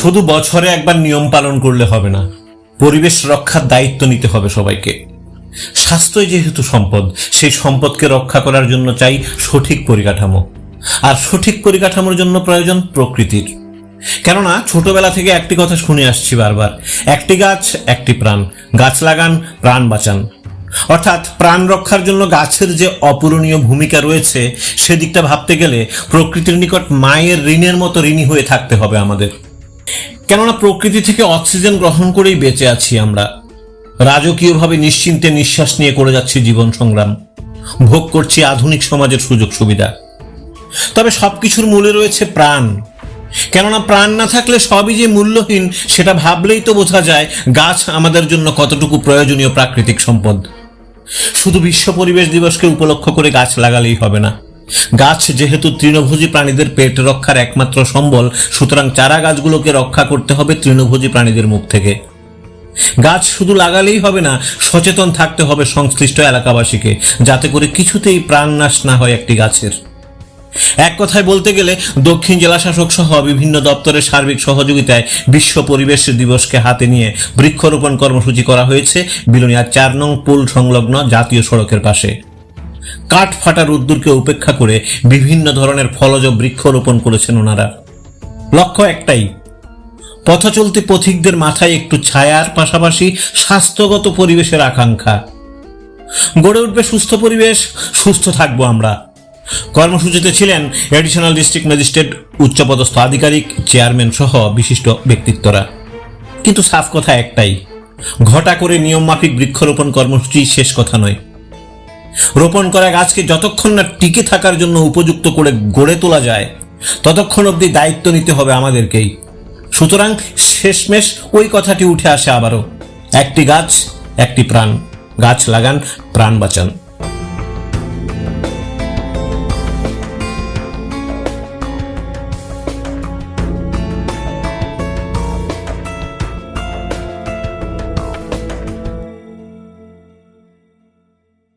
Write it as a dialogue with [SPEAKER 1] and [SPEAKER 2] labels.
[SPEAKER 1] শুধু বছরে একবার নিয়ম পালন করলে হবে না, পরিবেশ রক্ষার দায়িত্ব নিতে হবে সবাইকে। স্বাস্থ্যই যেহেতু সম্পদ, সেই সম্পদকে রক্ষা করার জন্য চাই সঠিক পরিকাঠামো। আর সঠিক পরিকাঠামোর জন্য প্রয়োজন প্রকৃতির। কেননা, ছোটবেলা থেকে একটি কথা শুনে আসছি বারবার, একটি গাছ, একটি প্রাণ, গাছ লাগান, প্রাণ বাঁচান। অর্থাৎ, প্রাণ রক্ষার জন্য গাছের যে অপূরণীয় ভূমিকা রয়েছে, সেদিকটা ভাবতে গেলে প্রকৃতির নিকট মায়ের ঋণের মতো ঋণী হয়ে থাকতে হবে আমাদের। কেননা প্রকৃতি থেকে অক্সিজেন গ্রহণ করেই বেঁচে আছি আমরা। রাজকীয়ভাবে নিশ্চিন্তে নিঃশ্বাস নিয়ে করে যাচ্ছি জীবন সংগ্রাম। ভোগ করছি আধুনিক সমাজের সুযোগ সুবিধা। তবে সবকিছুর মূলে রয়েছে প্রাণ। কেননা প্রাণ না থাকলে সবই যে মূল্যহীন, সেটা ভাবলেই তো বোঝা যায় গাছ আমাদের জন্য কতটুকু প্রয়োজনীয় প্রাকৃতিক সম্পদ। শুধু বিশ্ব পরিবেশ দিবসকে উপলক্ষ করে গাছ লাগালেই হবে না। গাছ যেহেতু তৃণভোজী প্রাণীদের পেট রক্ষার একমাত্র সম্বল, সুতরাং চারা গাছগুলোকে রক্ষা করতে হবে তৃণভোজী প্রাণীদের মুখ থেকে। গাছ শুধু লাগালেই হবে না, সচেতন থাকতে হবে সংশ্লিষ্ট এলাকাবাসীকে, যাতে করে কিছুতেই প্রাণনাশ না হয় একটি গাছের। এক কথায় বলতে গেলে, দক্ষিণ জেলা শাসক সহ বিভিন্ন দপ্তরের সার্বিক সহযোগিতায় বিশ্ব পরিবেশ দিবসকে হাতে নিয়ে বৃক্ষরোপণ কর্মসূচি করা হয়েছে। বিলোনিয়ার চার নং পুল সংলগ্ন জাতীয় সড়কের পাশে। কাঠ ফাটা রোদ্দুরকে উপেক্ষা করে বিভিন্ন ধরনের ফলজ বৃক্ষরোপণ করেছেন ওনারা। লক্ষ্য একটাই পথচলতি পথিকদের মাথায় একটু ছায়ার পাশাপাশি স্বাস্থ্যগত পরিবেশের আকাঙ্ক্ষা। গড়ে উঠবে সুস্থ পরিবেশ, সুস্থ থাকব আমরা। কর্মসূচিতে ছিলেন এডিশনাল ডিস্ট্রিক্ট ম্যাজিস্ট্রেট, উচ্চপদস্থ আধিকারিক, চেয়ারম্যান সহ বিশিষ্ট ব্যক্তিত্বরা। কিন্তু সাফ কথা একটাই, ঘটা করে নিয়মমাফিক বৃক্ষরোপণ কর্মসূচি শেষ কথা নয়। রোপণ করা গাছকে যতক্ষণ না টিকে থাকার জন্য উপযুক্ত করে গড়ে তোলা যায়, ততক্ষণ অবধি দায়িত্ব নিতে হবে আমাদেরকেই। সুতরাং শেষমেশ ওই কথাটি উঠে আসে আবারও। একটি গাছ, একটি প্রাণ। গাছ লাগান, প্রাণ বাঁচান।